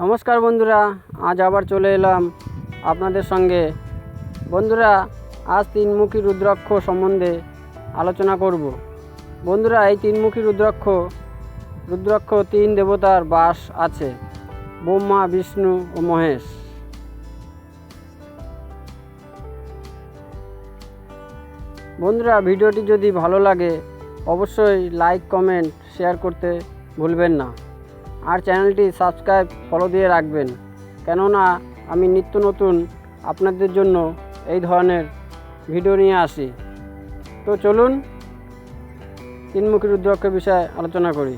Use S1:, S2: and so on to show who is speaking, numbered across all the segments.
S1: নমস্কার বন্ধুরা, আজ আবার চলে এলাম আপনাদের সঙ্গে। বন্ধুরা, আজ তিনমুখী রুদ্রাক্ষ সম্বন্ধে আলোচনা করব। বন্ধুরা, এই তিনমুখী রুদ্রাক্ষ রুদ্রাক্ষ তিন দেবতার বাস আছে, ব্রহ্মা, বিষ্ণু ও মহেশ। বন্ধুরা, ভিডিওটি যদি ভালো লাগে, অবশ্যই লাইক কমেন্ট শেয়ার করতে ভুলবেন না। আর চ্যানেলটি সাবস্ক্রাইব ফলো দিয়ে রাখবেন। কেননা আমি নিত্য নতুন আপনাদের জন্য এই ধরনের ভিডিও নিয়ে আসি। তো চলুন তিনমুখী রুদ্রাক্ষের বিষয়ে আলোচনা করি।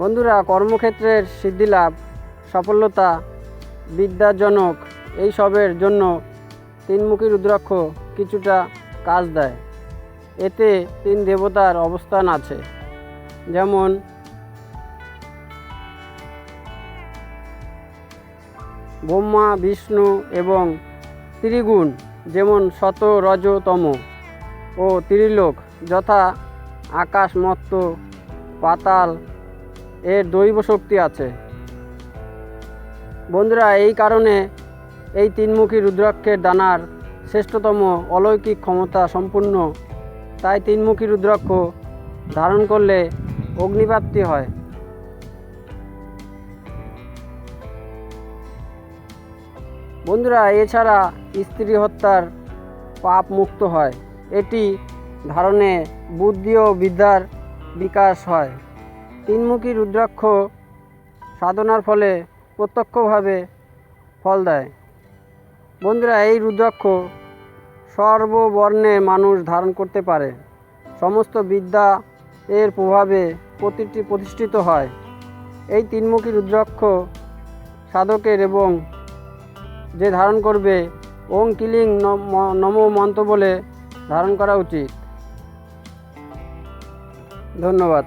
S1: বন্ধুরা, কর্মক্ষেত্রের সিদ্ধিলাভ সফলতা বিদ্যাজনক, এই সবের জন্য তিনমুখী রুদ্রাক্ষ কিছুটা কাজ দেয়। এতে তিন দেবতার অবস্থান আছে। যেমন, ব্রহ্মা, বিষ্ণু এবং ত্রিগুণ, যেমন শত রজতম ও ত্রিলোক, যথা আকাশ মত্ত, পাতাল, এর দৈব শক্তি আছে। বন্ধুরা, এই কারণে এই তিনমুখী রুদ্রাক্ষের দানার শ্রেষ্ঠতম অলৌকিক ক্ষমতা সম্পূর্ণ তাই তিনমুখী রুদ্রাক্ষ ধারণ করলে অগ্নিপ্রাপ্তি হয়। বন্ধুরা, এছাড়া স্ত্রী হত্যার পাপ মুক্ত হয়। এটি ধারণে বুদ্ধি ও বিদ্যার বিকাশ হয়। তিনমুখী রুদ্রাক্ষ সাধনার ফলে প্রত্যক্ষভাবে ফল দেয়। বন্ধুরা, এই রুদ্রাক্ষ সর্ববর্ণে মানুষ ধারণ করতে পারে। সমস্ত বিদ্যা এর প্রভাবে প্রতিটি প্রতিষ্ঠিত হয়। এই তিনমুখী রুদ্রাক্ষ সাধকের এবং যে ধারণ করবে, ওং কিলিং নমো মন্ত্র বলে ধারণ করা উচিত। ধন্যবাদ।